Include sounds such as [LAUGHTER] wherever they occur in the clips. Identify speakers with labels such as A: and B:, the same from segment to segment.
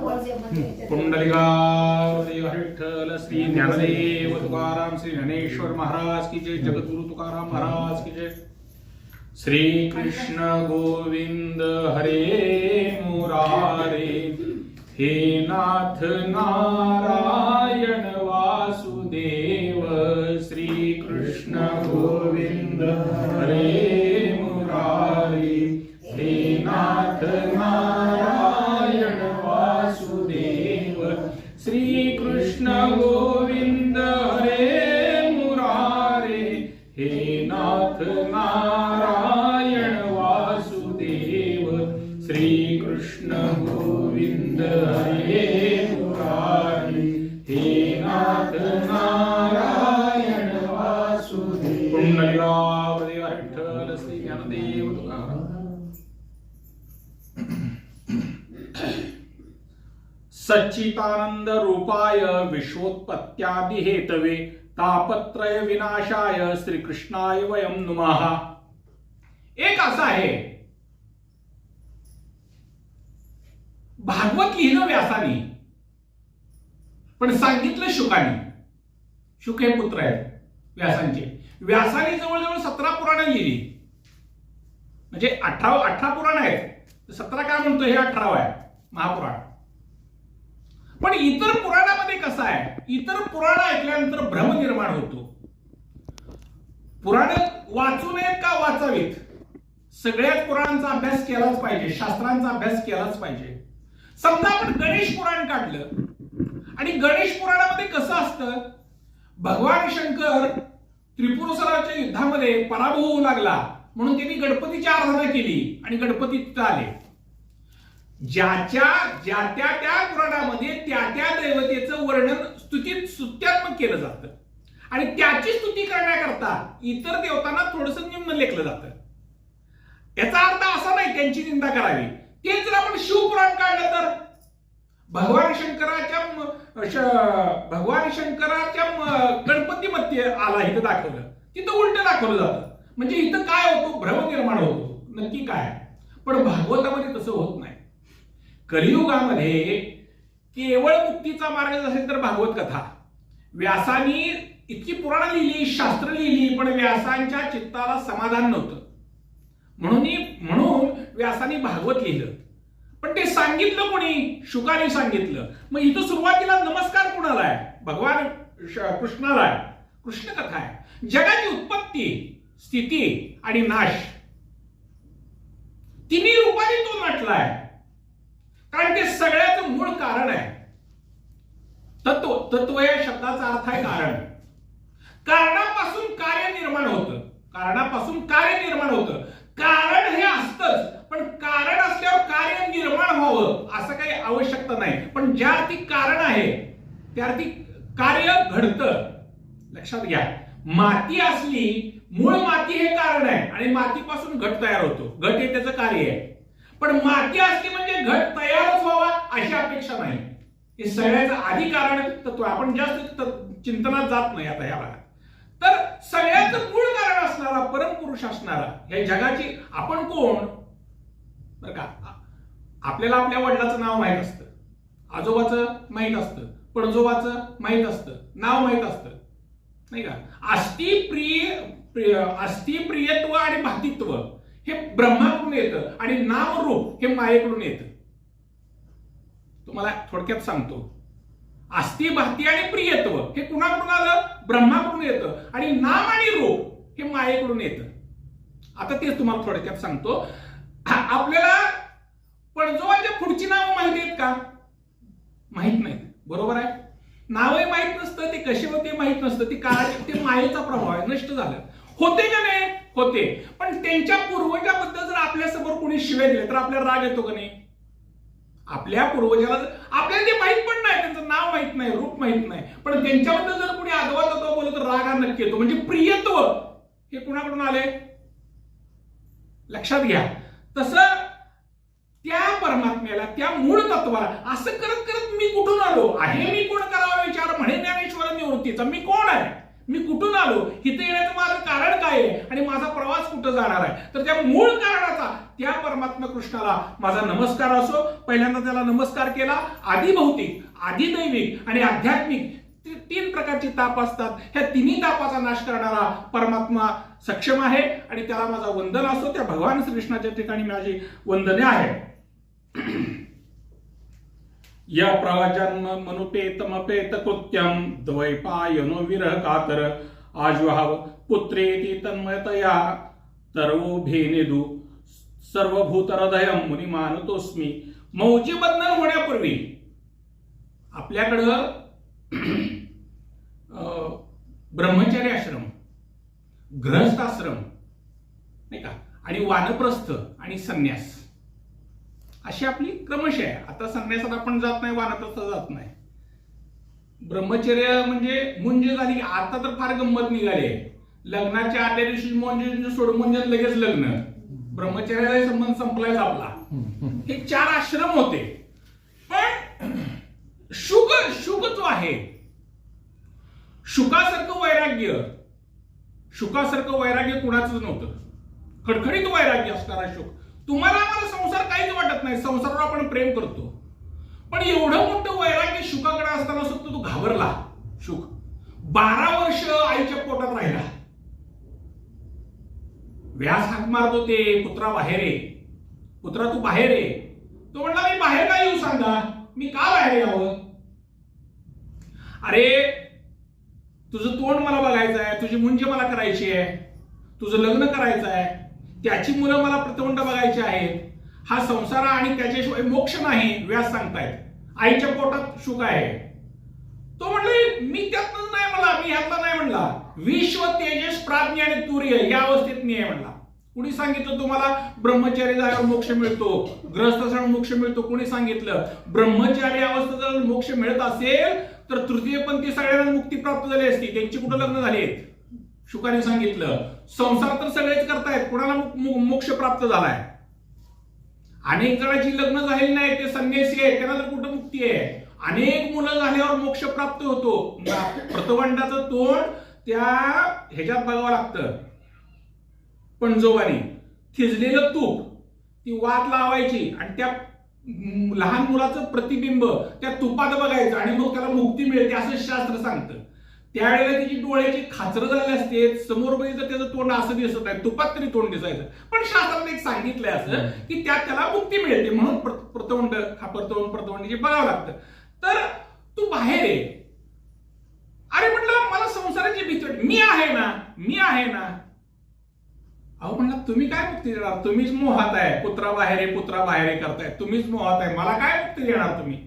A: कुंडलिका विठ्ठल श्री ज्ञानदेव तुकाराम श्री ज्ञानेश्वर महाराज की जय जगद्गुरु तुकाराम महाराज की जय श्री कृष्ण गोविंद हरे मुरारे हे नाथ नारायण वासुदेव श्री कृष्ण गोविंद हरे श्रीकृष्ण गोविंद हरे मुरारे हे नाथ नारायण वासुदेव। पुंडलिकावदेव विठ्ठल श्री ज्ञानदेव तुकाराम सच्चितानंद रूपाय विश्वोत्पत्त्यादि हेतवे तापत्रय विनाशाय श्रीकृष्णाय वयम नुमः। एक असा आहे भागवत लिहिलं व्यासानी. पण सांगितलं शुकाने. शुक हे पुत्र आहेत व्यासांचे. व्यासाने जवळजवळ सतरा पुराणं लिहिली. म्हणजे अठरा अठरा पुराण आहेत. सतरा काय म्हणतो? हे अठरावं आहे. महापुराण. पण इतर पुराणामध्ये कसं आहे? इतर पुराण ऐकल्यानंतर भ्रम निर्माण होतो. पुराण वाचू नयेत का वाचावीत? सगळ्याच पुराणांचा अभ्यास केलाच पाहिजे. शास्त्रांचा अभ्यास केलाच पाहिजे. समजा आपण गणेश पुराण काढलं आणि गणेश पुराणामध्ये कसं असतं? भगवान शंकर त्रिपुरसराच्या युद्धामध्ये पराभव होऊ लागला म्हणून त्यांनी गणपतीची आराधना केली आणि गणपती तिथं आले. ज्याच्या ज्या त्या त्या पुराणामध्ये त्या त्या दैवतेचं वर्णन स्तुतीत स्तुत्यात्मक केलं जातं. आणि त्याची स्तुती करण्याकरता इतर देवतांना थोडस निम्न लेखलं जातं. याचा अर्थ असा नाही त्यांची निंदा करावी. तेच जर आपण शिवपुराण काढलं तर? भगवान शंकराच्या भगवान शंकराच्या गणपती मध्ये आला इथं दाखवलं. तिथं उलट दाखवलं जातं. म्हणजे इथं काय होतो? भ्रम निर्माण होतो. नक्की काय? पण भागवतामध्ये तसं होत नाही. कलियुगामध्ये केवळ मुक्तीचा मार्ग असेल तर भागवत कथा. व्यासानी इतकी पुराण लिहिली शास्त्र लिहिली पण व्यासांच्या चित्ताला समाधान नव्हतं. म्हणून म्हणून व्यासाने भागवत लिहिलं. पण ते सांगितलं कोणी? शुकाने सांगितलं. मग इथं सुरुवातीला नमस्कार कोणाला आहे? भगवान कृष्णाला आहे. कृष्ण कथा आहे. जगाची उत्पत्ती स्थिती आणि नाश. तिन्ही रूपाने तो नाटलाय कारण ते सगळ्याचं मूळ कारण आहे. तत्व तत्व या शब्दाचा अर्थ आहे कारण. कारणापासून कार्य निर्माण होतं. कारणापासून कार्य निर्माण होतं. कारण हे असतच. पण कारण असल्यावर कार्य निर्माण व्हावं असं काही आवश्यकता नाही. पण ज्या अर्थी कारण आहे त्या अर्थी कार्य घडतं. लक्षात घ्या. माती असली मूळ माती हे कारण आहे आणि मातीपासून घट तयार होतो. घट हे त्याचं कार्य आहे. पण माती असली म्हणजे घट तयारच व्हावा अशी अपेक्षा नाही. हे सगळ्याचं आधी कारण तत्व आपण जास्त चिंतनात जात नाही आता या भागात. तर सगळ्याचं मूळ कारण असणारा परमपुरुष असणारा या जगाची आपण कोण? बरं का? आपल्याला आपल्या वडिलाचं नाव माहीत असतं. आजोबाचं माहीत असतं. पणजोबाचं माहीत असतं. नाव माहीत असतं. नाही का? अस्थि प्रिय अस्थि प्रियत्व आणि भातित्व हे ब्रह्माकडून येतं आणि नाम रूप हे मायेकडून येतं. तुम्हाला थोडक्यात सांगतो. अस्थि भाती आणि प्रियत्व हे कुणाकडून आलं? ब्रह्माकडून येतं. आणि नाम आणि रूप हे मायेकडून येतं. आता तेच तुम्हाला थोडक्यात सांगतो. आपल्याला पणजोबाच्या पुढची नावं माहिती आहेत का? माहीत नाही. बरोबर आहे? नावही माहीत नसतं ते कसे होते माहीत नसतं. ते काय ते मायेचा प्रभाव आहे नष्ट झालं. होते का नाही? होते. पण त्यांच्या पूर्वजाबद्दल जर आपल्यासमोर कोणी शिवाय दिले तर आपल्याला राग येतो का नाही? आपल्या पूर्वजाला जर- आपल्याला ते माहीत पण नाही त्यांचं नाव माहीत नाही रूप माहीत नाही. पण त्यांच्याबद्दल जर कोणी आदवा तत्व बोलत तर राग नक्की येतो. म्हणजे प्रियत्व. हे कुणाकडून आले लक्षात घ्या. तसं त्या परमात्म्याला त्या मूळ तत्वाला असं करत करत मी कुठून आलो? आहे मी कोण करावा विचार? म्हणे ज्ञानेश्वर निवृत्तीचा. मी कोण आहे? मी कुठून आलो? इथे येण्याचं माझं कारण काय आहे? आणि माझा प्रवास कुठं जाणार आहे? तर त्या मूळ कारणाचा त्या परमात्मा कृष्णाला माझा नमस्कार असो. पहिल्यांदा त्याला नमस्कार केला. आधी भौतिक आधी दैविक आणि आध्यात्मिक तीन प्रकारचे ताप असतात. ह्या तिन्ही तापाचा नाश करणारा परमात्मा सक्षम आहे आणि त्याला माझा वंदन असो त्या भगवान श्रीकृष्णाच्या ठिकाणी माझी वंदने आहे. या प्रवाजन्म मनुपेतमपेत कृत्यम द्वैपायनो विरह कातर आज्वहाव पुत्रेती तन्मयतया तरवो भेनेदू सर्वभूत हृदय मुनी मानतोस्मी मौजी बंधन होण्यापूर्वी आपल्याकडं अं, ग्रहस्थाश्रम आश्रम नाही का? आणि वानप्रस्थ आणि संन्यास. अशी आपली क्रमश आहे. आता संन्यासात आपण जात नाही वानप्रस्थ जात नाही. ब्रह्मचर्य म्हणजे मुंज झाली. की आता तर फार गंमत निघाली आहे. लग्नाच्या आदल्या दिवशी म्हणजे सोड म्हणजे लगेच लग्न. ब्रह्मचर्याचा संबंध संपलायच आपला. हे चार आश्रम होते. पण शुक शुक जो आहे शुकासारखं वैराग्य शुकासारखं वैराग्य कुणाचंच नव्हतं. खडखडीत वैराग्य असणारा शुक. तुम्हाला आम्हाला संसार काहीच वाटत नाही. संसारावर आपण प्रेम करतो. पण एवढं मोठं वैराग्य शुकाकडे असताना सुद्धा तो घाबरला शुक. बारा वर्ष आईच्या पोटात राहिला. व्यास हाक मारत होते पुत्रा बाहेर ये. पुत्रा तू बाहेर ये. तो म्हणला मी बाहेर नाही येऊ सांगा मी का बाहेर यावं? अरे तुझं तोंड मला बघायचं आहे तुझी मुंज मला करायची आहे तुझं लग्न करायचं आहे त्याची मुलं मला प्रतोंड बघायची आहेत. हा संसार आणि त्याच्याशिवाय मोक्ष नाही व्यास सांगतायत. आईच्या पोटात शुक आहे. तो म्हणले मी त्यातनं नाही म्हणला मी ह्यातला नाही म्हणला. विश्व तेजस प्राज्ञ आणि तूर्य या अवस्थेत मी आहे म्हणला. कुणी सांगितलं तुम्हाला? ब्रह्मचारी झाल्यावर मोक्ष मिळतो. ग्रस्त मोक्ष मिळतो. कुणी सांगितलं? ब्रह्मचारी अवस्था जर मोक्ष मिळत असेल तर तृतीयपंथी सगळ्यांना मुक्ती प्राप्त झाली असती. त्यांची कुठं लग्न झाली? शुकाने सांगितलं. संसार तर सगळेच करतायत. कुणाला मोक्ष प्राप्त झालाय? अनेक जणांची लग्न झालेली नाही ते संन्यासी आहे त्यांना तर कुठं मुक्ती आहे? अनेक मुलं झाल्यावर मोक्ष प्राप्त होतो. प्रतवंडाचं तोंड त्या ह्याच्यात बघावं लागतं. पणजोबाने थिजलेलं तूप ती वात लावायची आणि त्या लहान मुलाचं प्रतिबिंब त्या तुपात बघायचं आणि मग त्याला मुक्ती मिळते असं शास्त्र सांगतं. त्यावेळेला तिची डोळ्याची खाचरं झाली असते समोर बघितलं त्याचं तोंड असं दिसत आहे तुपात तरी तोंड दिसायचं. पण शास्त्राने एक सांगितलंय असं की त्यात त्याला मुक्ती मिळते म्हणून प्र- प्रतोंड हा प्रतोंड प्रतोंड बघावं लागतं. तर तू बाहेर आहे अरे म्हटलं मला संसाराची भीती मी आहे ना मी आहे ना अहो म्हणलं तुम्ही काय मुक्ती देणार? तुम्हीच मोहात आहे. पुत्रा बाहेर आहे पुत्रा बाहेर आहे करताय. तुम्हीच मोहात आहे. मला काय मुक्ती देणार तुम्ही?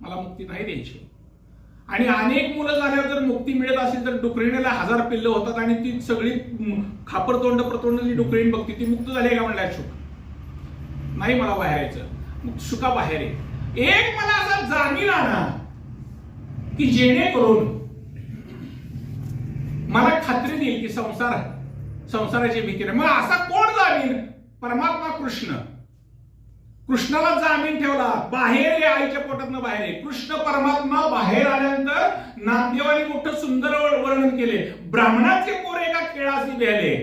A: मला मुक्ती नाही द्यायची. आणि अनेक मुलं झाल्यावर जर मुक्ती मिळत असेल तर डुकरीणीला हजार पिल्लं होतात आणि ती सगळी म, खापरतोंड प्रतोंड जी डुकरीण बघते. ती मुक्त झाली का म्हणल्या शुक नाही मला बाहेर यायचं. शुका बाहेर आहे एक मला असा जाणीव ना की जेणेकरून मला खात्री देईल की संसार संसाराची भीती नाही. मग असा कोण जामीन? परमात्मा कृष्ण. कृष्णाला जामीन ठेवला. बाहेर या आईच्या पोटातनं बाहेर ये. कृष्ण परमात्मा बाहेर आल्यानंतर नामदेवाने मोठं सुंदर वर्णन केले. ब्राह्मणाचे पोर एका खेळाशी भेले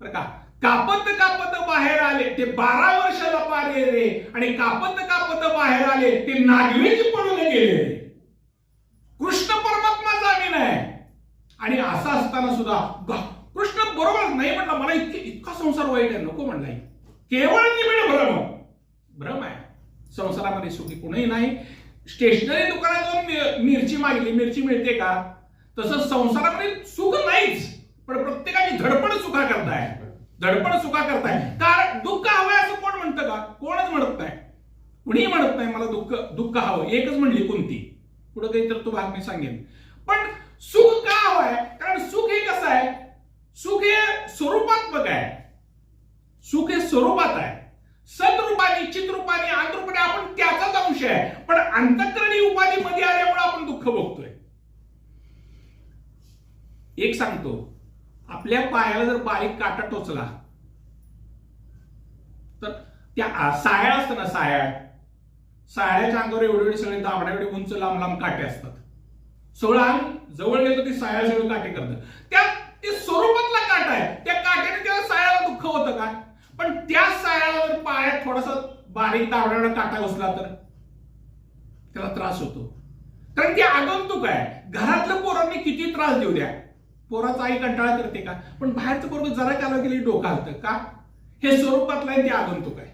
A: बरं का? कापत कापत बाहेर आले. ते बारा वर्ष लपाले रे. आणि कापत कापत बाहेर आले. ते नागवेच पडून गेले कृष्ण परमात्मा जामीन आहे. आणि असं असताना सुद्धा कृष्ण बरोबर नाही म्हटलं मला इतके इतका संसार वाईट आहे नको म्हणलाय. केवळ निमिळ भ्रम. भ्रम आहे. संसारामध्ये सुखी कुणीही नाही. स्टेशनरी दुकानात जाऊन मिरची मागली मिरची मिळते का? तसं संसारामध्ये सुख नाहीच. पण प्रत्येकाची धडपड सुखा करताय धडपड सुखा करताय कारण दुःख हवंय असं कोण म्हणतं का? कोणच म्हणत नाही. कुणीही म्हणत नाही मला दुःख दुःख हवं. एकच म्हणली कोणती? पुढे काही तर तो भाग मी सांगेन. पण सुख का हवंय? कारण सुख हे कसं आहे? सुख हे स्वरूपात्मक आहे. सुख हे स्वरूपात आहे. सदरूपाने चित्रूपाने आंतरूपाने आपण त्याचाच अंश आहे. पण अंतकरणी उपाधी मध्ये आल्यामुळे आपण दुःख बघतोय एक सांगतो. आपल्या पायाला जर बारीक काटा टोचला तर त्या साया असतं ना साया. सायाच्या अंगावर एवढे एवढे सगळे दाबड्या एवढे उंच लांब लांब काटे असतात. सोळा जवळ गेलो ती साया सगळे काटे करतं त्या ते स्वरूपातला काटा आहे. त्या काट्याने त्या सायाला दुःख होतं का? पण त्या सायाला जर पायात थोडासा बारीक दावडाडा काटा घुसला तर त्याला त्रास होतो. कारण ते आगंतुक आहे. घरातल्या पोरांनी किती त्रास देऊ द्या. पोराचा आई कंटाळा करते का? पण बाहेरचं पोरग जरा काला गेली डोकं हलतं का? हे स्वरूपातलं आहे ते आगंतुक आहे.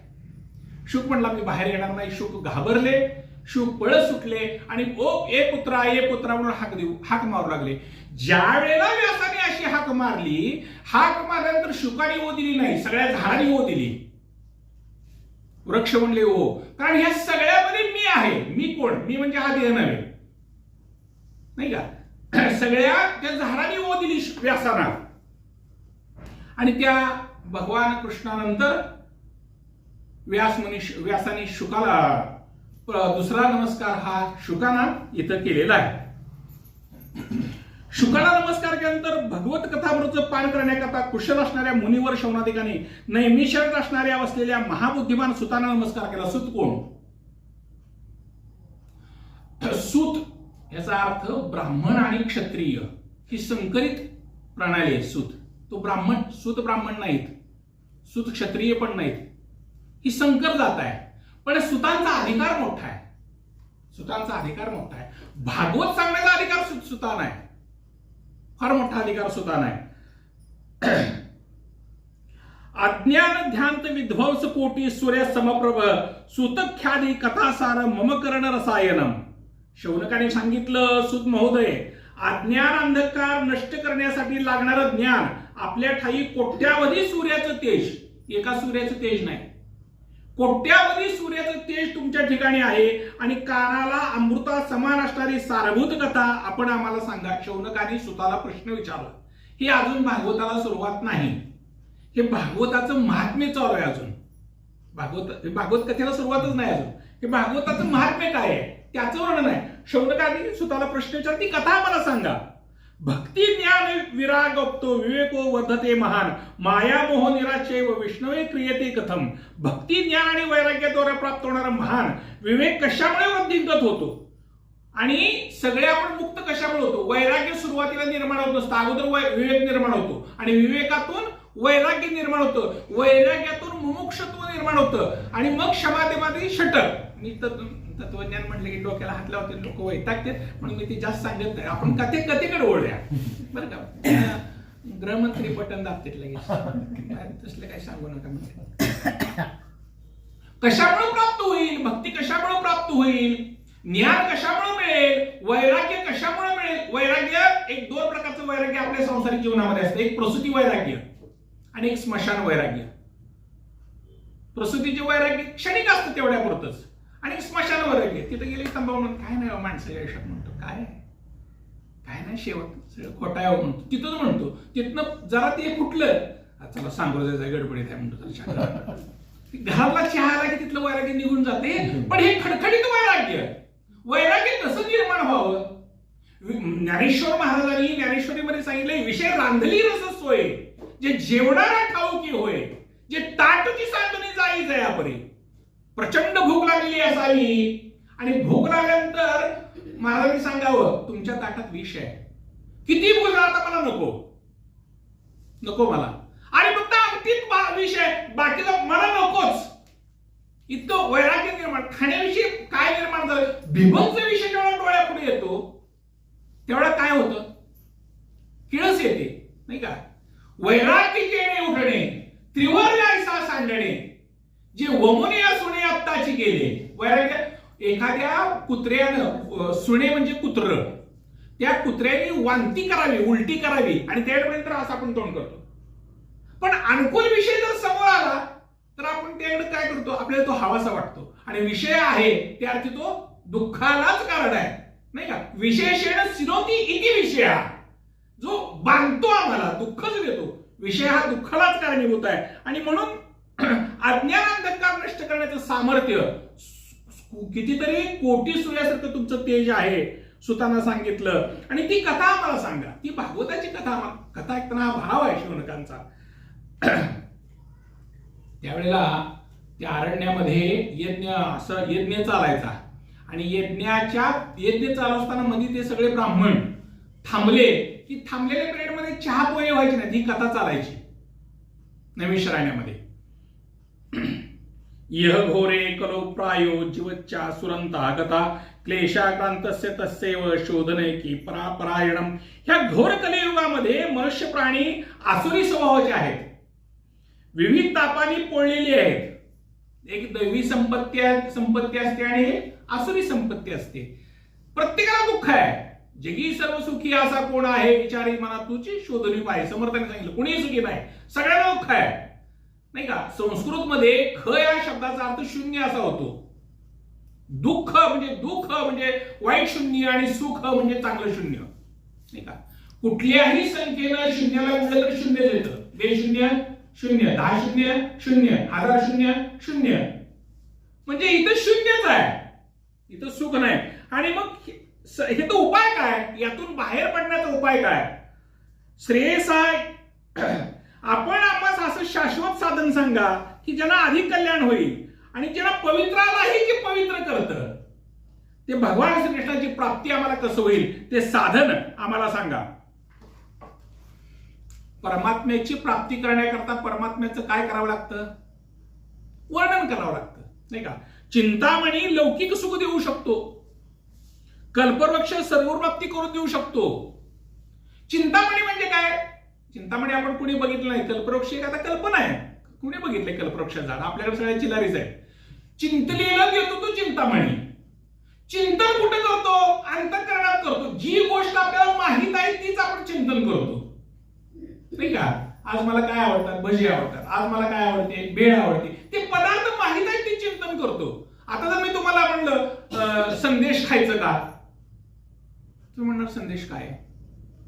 A: शुक म्हणला मी बाहेर येणार नाही. शुक घाबरले. शुक पळत सुटले आणि ओ ए पुत्रा ए पुत्रा म्हणून हाक देऊ हाक मारू लागले. ज्या वेळेला व्यासाने अशी हाक मारली हाक मारल्यानंतर शुकाने ओ दिली नाही सगळ्या झाडांनी ओ दिली. वृक्ष म्हणले ओ कारण ह्या सगळ्यामध्ये मी आहे. मी कोण? मी म्हणजे हा देह नव्हे. नाही का? [CLEARS THROAT] सगळ्या त्या झाडांनी ओ दिली व्यासाना. आणि त्या भगवान कृष्णानंतर व्यास मनी व्यासाने शुकाला दुसरा नमस्कार हा शुकाना इथं केलेला आहे. शुकाला नमस्कार केल्यानंतर भगवत कथामृतचं पान करण्याकरता कुशल असणाऱ्या मुनीवर नेहमी शरण असणाऱ्या असलेल्या महाबुद्धिमान सुताना नमस्कार केला. सुत कोण? सुत याचा अर्थ ब्राह्मण आणि क्षत्रिय. ही संकरित प्रणाली आहे सूत. तो ब्राह्मण सुत ब्राह्मण नाहीत. सुत क्षत्रिय पण नाहीत. ही संकर जात आहे. पण सुतांचा अधिकार मोठा आहे. सुतांचा अधिकार मोठा आहे. भागवत सांगण्याचा अधिकार सुतान आहे फार मोठा अधिकार सुतान आहे [CLEARS THROAT] अज्ञान ध्यांत विध्वंस कोटी सूर्य समप्रभ सुतख्यादी कथासार मम कर्ण रसायनम. शौनकाने सांगितलं सुत महोदय अज्ञान अंधकार नष्ट करण्यासाठी लागणारं ज्ञान आपल्या ठाई कोट्यावधी सूर्याचं तेज. एका सूर्याचं तेज नाही. कोट्यावधी सूर्याचं तेज तुमच्या ठिकाणी आहे आणि कानाला अमृता समान असणारी सारभूत कथा आपण आम्हाला सांगा. शौनकाने स्वतःला प्रश्न विचारला. हे अजून भागवताला सुरुवात नाही. हे भागवताचं महात्म्य चालू आहे अजून. भागवत हे भागवत कथेला सुरुवातच नाही अजून. हे भागवताचं महात्म्य काय आहे? त्याचं वर्णन आहे. शौनकाने स्वतःला प्रश्न विचार ती कथा आम्हाला सांगा. भक्ती ज्ञान विरागप्तो विवेको वर्धते महान. माया मोह निराशय व विष्णवे क्रियते कथम. भक्ती ज्ञान आणि वैराग्याद्वारे प्राप्त होणारा महान. विवेक कशामुळे वृद्धिंगत होतो? आणि सगळे आपण मुक्त कशामुळे होतो? वैराग्य सुरुवातीला निर्माण होत नसतं. अगोदर विवेक निर्माण होतो. आणि विवेकातून वैराग्य निर्माण होतं. वैराग्यातून मुमुक्षत्व निर्माण होतं. आणि मग क्षमातेमध्ये षटक. मी तर तत्वज्ञान म्हटलं की डोक्याला हात लावते लोक वैतागतात म्हणून मी ते जास्त सांगत नाही. आपण कथे कथेकडे ओढूया बरं का? गृहमंत्री बटन दाबतात लगेच. तसलं काही सांगू नका म्हणजे कशामुळे प्राप्त होईल? भक्ती कशामुळे प्राप्त होईल? ज्ञान कशामुळे मिळेल? वैराग्य कशामुळे मिळेल? वैराग्य एक दोन प्रकारचं वैराग्य आपल्या संसारिक जीवनामध्ये असतं. एक प्रसूती वैराग्य आणि एक स्मशान वैराग्य. प्रसूतीचे वैराग्य क्षणिक असतं तेवढ्यापुरतच. आणि स्मशानावर गेले वैराग्य तिथे गेले तंबाऊ म्हणून काय नाही हो माणसाच्या आयुष्यात म्हणतो काय? काय नाही शेवट सगळं खोटा हो म्हणतो. तिथंच म्हणतो तिथनं जरा ते फुटलं. चला सांगू जायचं गडबडीत आहे म्हणतो जरा चहा. घराला चहा आला की तिथलं वैराग्य निघून जाते. पण हे खडखडीत वैराग्य. वैराग्य कसं निर्माण व्हावं? ज्ञानेश्वर महाराजांनी ज्ञानेश्वरीमध्ये सांगितले विषय रांधली रस सोय. जे जेवणारा ठाऊकी होय. जे ताटची सांडणी जाई जयापरी. प्रचंड भूक लागलेली असावी आणि भूक लागल्यानंतर महाराजांनी सांगावं तुमच्या ताटात विष आहे. किती भूक आता मला नको. नको मला. आणि फक्त अगदीच विष आहे. बाकीचा मला नकोच. इतकं वैराग्य निर्माण खाण्याविषयी काय निर्माण झालं? बिभत्स विषय जेव्हा डोळ्यापुढे येतो तेवढा काय होतं? किळस येते नाही का? वैराग्य येणे उठणे. त्रिवर्ग जायसा सांडणे. जे वमुने सुने आत्ताची गेले वैराग्य एखाद्या कुत्र्यानं सुने म्हणजे कुत्र. त्या कुत्र्याने वांती करावी उलटी करावी आणि त्यावेळेपर्यंत असं आपण तोंड करतो. पण अनुकूल विषय जर समोर आला तर आपण त्याकडे काय करतो? आपल्याला तो हवासा वाटतो. आणि विषय आहे त्या अर्थी तो दुःखालाच कारण आहे. नाही का? विशेषण सिनोती इति विषय. जो बांधतो आम्हाला दुःखच देतो विषय हा दुःखालाच कारणीभूत आहे. आणि म्हणून अज्ञान अंधकार नष्ट करण्याचं सामर्थ्य कितीतरी कोटी सूर्यासारखं तुमचं तेज आहे सुताना सांगितलं. आणि ती कथा आम्हाला सांगा. ती भागवताची कथा कथा ऐकताना हा भाव आहे शिवनकांचा [CLEARS THROAT] त्यावेळेला त्या अरण्यामध्ये यज्ञ असं यज्ञ चालायचा. आणि यज्ञाच्या यज्ञ चालू असताना मध्ये ते सगळे ब्राह्मण थांबले. की थांबलेल्या पिरियडमध्ये चहा पोहे व्हायची नाही ही कथा चालायची. नवीन राहण्यामध्ये यह घोरे कलो प्रायो जीवच्चा सुरंता गता। क्लेशाक्रांतस्य तस्यैव शोधने की परापरायणम। ह्या घोर कलियुगामध्ये मनुष्य प्राणी आसुरी स्वभावाचे आहेत विविध तापानी पोळलेली आहेत. एक दैवी संपत्ती संपत्ती असते आणि आसुरी संपत्ती असते. प्रत्येकाला दुःख आहे. जगी सर्व सुखी असा कोण आहे? विचारी मना तुझी शोधली पाहिजे. समर्थाने सांगितलं कोणीही सुखी नाही. सगळ्यांना दुःख आहे. नाही का? संस्कृत मध्ये ख या शब्दाचा अर्थ शून्य असा होतो. दुःख म्हणजे दुःख म्हणजे वाईट शून्य आणि सुख म्हणजे चांगलं शून्य. नाही का? कुठल्याही संख्येनं शून्याला गुणलं तर शून्य देतं. बे शून्य दहा शून्य शून्य. हजार शून्य शून्य. म्हणजे इथं शून्यच आहे. इथं सुख नाही. आणि मग हे तर उपाय काय? यातून बाहेर पडण्याचा उपाय काय? श्रेयस आहे. आपण आपण असं शाश्वत साधन सांगा की ज्यांना अधिक कल्याण होईल आणि ज्यांना पवित्रालाही जे पवित्र करतं. ते भगवान श्रीकृष्णाची प्राप्ती आम्हाला कसं होईल? ते साधन आम्हाला सांगा. परमात्म्याची प्राप्ती करण्याकरता परमात्म्याचं काय करावं लागतं? वर्णन करावं लागतं नाही का? चिंतामणी लौकिक सुख देऊ शकतो. कल्पवृक्ष सर्व प्राप्ती करून देऊ शकतो. चिंतामणी म्हणजे काय? चिंतामणी आपण कुणी बघितलं नाही? कल्पवृक्ष एक आता कल्पना आहे. कुणी बघितलंय कल्पवृक्ष झाड? आपल्याकडे सगळ्या चिलारीच आहे चिंतलेला देतो तो चिंतामणी. चिंतन कुठे करतो? अंतकरणात करतो. जी गोष्ट आपल्याला माहीत आहे तीच आपण चिंतन करतो. नाही का आज मला काय आवडतात? भजी आवडतात. आज मला काय आवडते? भेळ आवडते. ते पदार्थ माहीत आहेत ते चिंतन करतो. आता जर मी तुम्हाला म्हणलं संदेश खायचं का? तुम्ही म्हणणार संदेश काय आहे?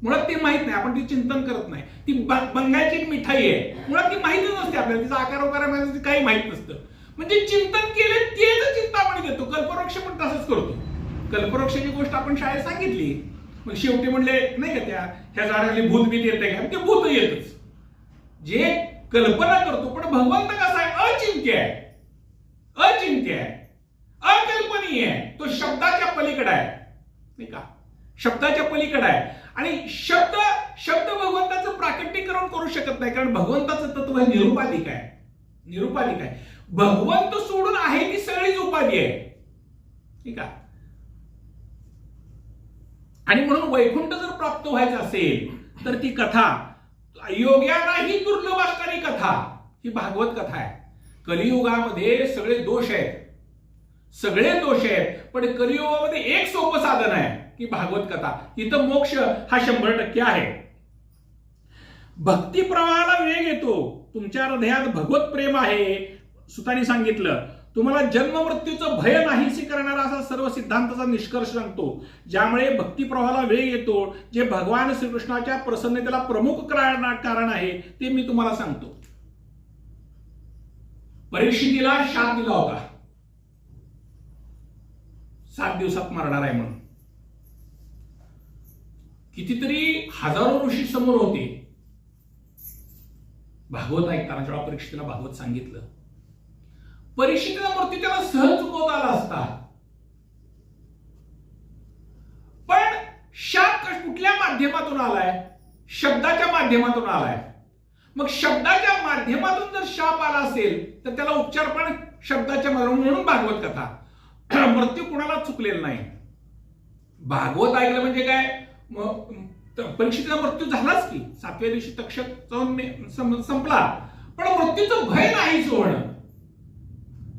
A: मुळात ते माहीत नाही आपण ती चिंतन करत नाही. ती ब- बंगालची एक मिठाई आहे. मुळात ती माहितच नसते आपल्याला तिचा आकार वगैरे काही माहीत नसतं. म्हणजे चिंतन केले तेच चिंतामणी देतो. कल्पवृक्ष पण तसंच करतो. कल्पवृक्षाची गोष्ट आपण शाळेत सांगितली. मग शेवटी म्हणले नाही का त्या ह्या झाडाखाली भूत बीत येते का? ते भूत येतच. जे कल्पना करतो पण भगवंत कसा आहे? अचिंत्य आहे. अचिंत्य आहे. अकल्पनीय आहे. तो शब्दाच्या पलीकडे आहे. नाही का? शब्दाच्या पलीकडे आहे. आणि शब्द शब्द भगवंताचं प्राकटीकरण करू शकत नाही कारण भगवंताचं तत्व हे निरुपाधिक आहे. निरुपाधिक आहे. भगवंत सोडून आहे ती सगळीच उपाधी आहे? ठीक आहे. आणि म्हणून वैकुंठ जर प्राप्त व्हायचं असेल तर ती कथा योग्यालाही दुर्लभ असणारी कथा ही भागवत कथा आहे. कलियुगामध्ये सगळे दोष आहेत. सगळे दोष आहेत पण कलियुगामध्ये एक सोपं साधन आहे. की भागवत कथा. इथं मोक्ष हा शंभर टक्के आहे. भक्ती प्रवाहाला वेग येतो. तुमच्या हृदयात भगवत प्रेम आहे सुतानी सांगितलं. तुम्हाला जन्म मृत्यूचं भय नाहीशी करणारा असा सर्व सिद्धांताचा निष्कर्ष सांगतो. ज्यामुळे भक्तिप्रवाहाला वेग येतो जे भगवान श्रीकृष्णाच्या प्रसन्नतेला प्रमुख कारण आहे ते मी तुम्हाला सांगतो. परीक्षितीला शाप दिला होता. सात दिवसात मरणार आहे म्हणून. कितीतरी हजारो ऋषी समोर होते. भागवत ऐकताना जेव्हा परीक्षितीला भागवत सांगितलं परीक्षितीचा मृत्यू त्याला सहज चुकवता आला असता पण शाप कुठल्या माध्यमातून आलाय? शब्दाच्या माध्यमातून आलाय. मग शब्दाच्या माध्यमातून जर शाप आला असेल तर त्याला उपचार पण शब्दाच्या माध्यमातून म्हणून भागवत कथा. [CLEARS THROAT] मृत्यू कुणाला चुकलेला नाही. भागवत ऐकलं म्हणजे काय? मग मृत्यू झालाच की? सातव्या दिवशी तक्षक जाऊन संपला. पण मृत्यूचं भय नाही सोहळं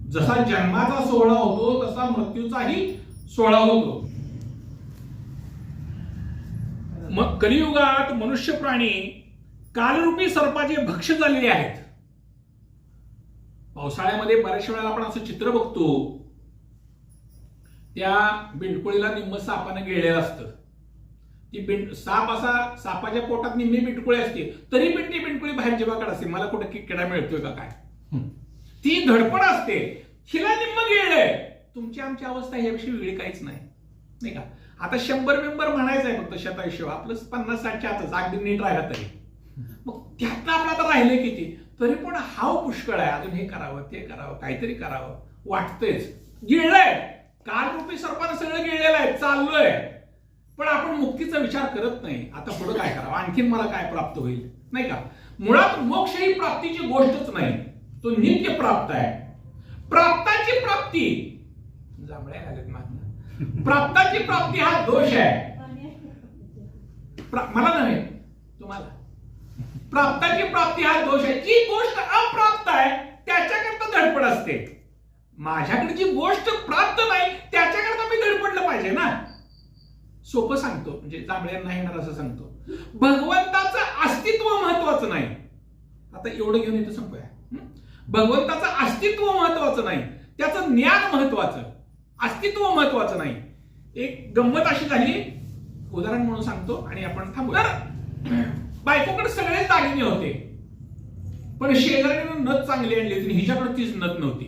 A: जसा जन्माचा सोहळा होतो तसा मृत्यूचाही सोहळा होतो. मग कलियुगात मनुष्य प्राणी कालरूपी सर्पाचे भक्ष झालेले आहेत. पावसाळ्यामध्ये बऱ्याचशा वेळेला आपण असं चित्र बघतो. त्या बिंडकोळीला निम्म सापानं गिळलेलं असतं. ती बिंड साप असा सापाच्या पोटात निम्मी बिंडकुळी असते तरी पण ती बिंडकुळी बाहेर जेव्हा असते. मला कुठे किडा मिळतोय का काय? ती धडपड असते. हिला निम्म गिळलंय तुमची आमची अवस्था ह्याविषयी वेगळी काहीच नाही. नाही का? आता शंभर मेंबर म्हणायचं आहे फक्त शतायुष्य आपलं पन्नास साठच्या आतच. अगदी नीट राहिला तरी. मग त्यातनं आपलं आता राहिलं किती? तरी पण हाव पुष्कळ आहे. अजून हे करावं ते करावं काहीतरी करावं. वाटतंयच. गिळलंय कालरूपी सर्पानं सगळं गेलेलं आहे. चाललोय. पण आपण मुक्तीचा विचार करत नाही. आता पुढे काय करावं? आणखीन मला काय प्राप्त होईल? नाही का? मुळात मोक्ष ही प्राप्तीची गोष्टच नाही. तो नित्य प्राप्त आहे. प्राप्ताची प्राप्ती. जांभळ्या मागणं प्राप्ताची प्राप्ती हा दोष आहे. मला नव्हे तुम्हाला. प्राप्ताची प्राप्ती हा दोष आहे. जी गोष्ट अप्राप्त आहे त्याच्याकरता धडपड असते. माझ्याकडे जी गोष्ट प्राप्त नाही त्याच्याकरता मी धडपडलं पाहिजे ना. सोपं सांगतो म्हणजे जांभळ्यांना येणार असं सांगतो. भगवंताचं अस्तित्व महत्वाचं नाही. आता एवढं घेऊन येतो संपूया. भगवंताचं अस्तित्व महत्वाचं नाही. त्याचं ज्ञान महत्वाचं. अस्तित्व महत्वाचं नाही. एक गंमत अशी झाली उदाहरण म्हणून सांगतो आणि आपण थांबू बायकोकडे सगळेच दागिने होते. पण शेजारीनं नथ चांगली आणली होती हिच्याकडे तीच नथ नव्हती.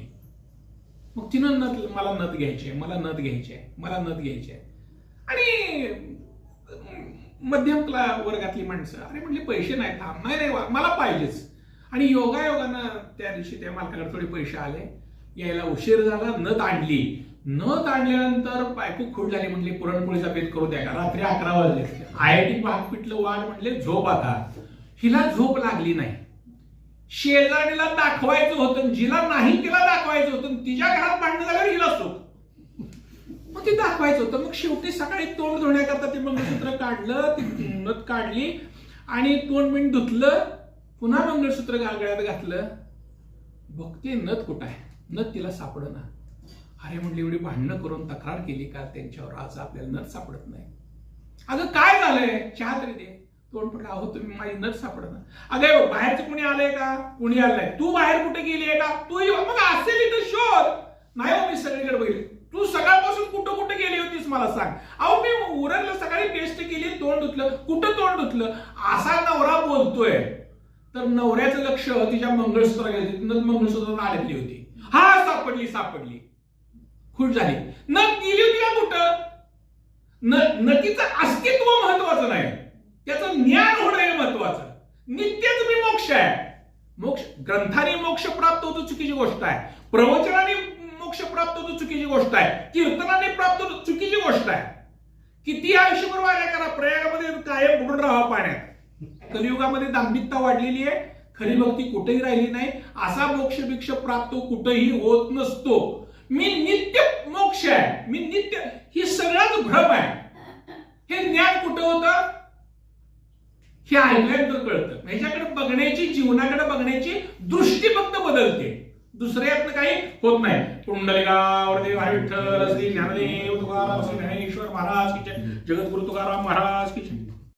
A: मग तिनं नथ मला नथ घ्यायची आहे मला नथ घ्यायची आहे मला नथ घ्यायची आहे. आणि मध्यम क्ला वर्गातली माणसं. अरे म्हणले पैसे नाही थांब नाही नाही वा- मला पाहिजेच. आणि योगायोगानं त्या दिवशी त्या मालकाकडे थोडे पैसे आले. यायला उशीर झाला न आणली न आणल्यानंतर बायको खूट झाली म्हणली पुरणपोळीचा बेत करू द्या. का रात्री अकरा वाजले. आय टी भाग पिटलं वाढ म्हणले झोप आता. हिला झोप लागली नाही. शेजारीला दाखवायचं होतं जिला नाही तिला दाखवायचं होतं तिच्या घरात भांडणं झाल्यावर हिला सुख. मग ते दाखवायचं होतं. मग शेवटी सकाळी तोंड धुण्याकरता ते मंगळसूत्र काढलं ती नथ काढली आणि तोंड मिनिट धुतलं पुन्हा मंगळसूत्र गागळ्यात घातलं. बघते नथ कुठं आहे? नथ तिला सापडना. अरे म्हणले एवढी भांडणं करून तक्रार केली का? त्यांच्यावर आज आपल्याला नथ सापडत नाही. अगं काय झालंय? चहा तरी दे. तोंड पडलं अहो तुम्ही माझी नथ सापडना. अगं बाहेरचं कुणी आलंय का? कुणी आलंय? तू बाहेर कुठे गेली आहे का? तू मग असेल इथं शोध. नाही हो मी सगळीकडे बघितले. तू सकाळपासून कुठं कुठं गेली होतीस मला सांग. अहो मी उरणला सकाळी टेस्ट केली तोंड धुतलं. कुठं तोंड धुतलं? असा नवरा बोलतोय. तर नवऱ्याचं लक्ष तिच्या मंगळसूत्र गेली. मंगळसूत्र अडकली होती. हा सापडली सापडली. खुश झाली. न गेली होती का कुठं? न तिचं अस्तित्व महत्वाचं नाही. त्याचं ज्ञान होणं हे महत्वाचं. नित्यच मी मोक्ष आहे. मोक्ष ग्रंथाने मोक्ष प्राप्त होतो चुकीची गोष्ट आहे. प्रवचनाने मोक्ष प्राप्त होतो चुकीची गोष्ट आहे. कीर्तनाने प्राप्त होतो चुकीची गोष्ट आहे. किती आयुष्यभर वाऱ्या करा प्रयागामध्ये कायम बुडून राहा पाण्यात. कलियुगामध्ये दांभिकता वाढलेली आहे. खरी भक्ती कुठेही राहिली नाही. असा मोक्ष भिक्ष प्राप्त कुठेही होत नसतो. मी नित्य मोक्ष आहे. मी नित्य ही सगळाच भ्रम आहे. हे ज्ञान कुठं होतं? हे ऐकल्यानंतर कळतं. ह्याच्याकडे बघण्याची जीवनाकडे बघण्याची दृष्टी फक्त बदलते. दुसऱ्यातनं काही होत नाही. पुंडलिकावरती हरी विठ्ठल श्री ज्ञानदेव तुकाराम श्री ज्ञानेश्वर महाराज की जय. जगद्गुरु तुकाराम महाराज की जय.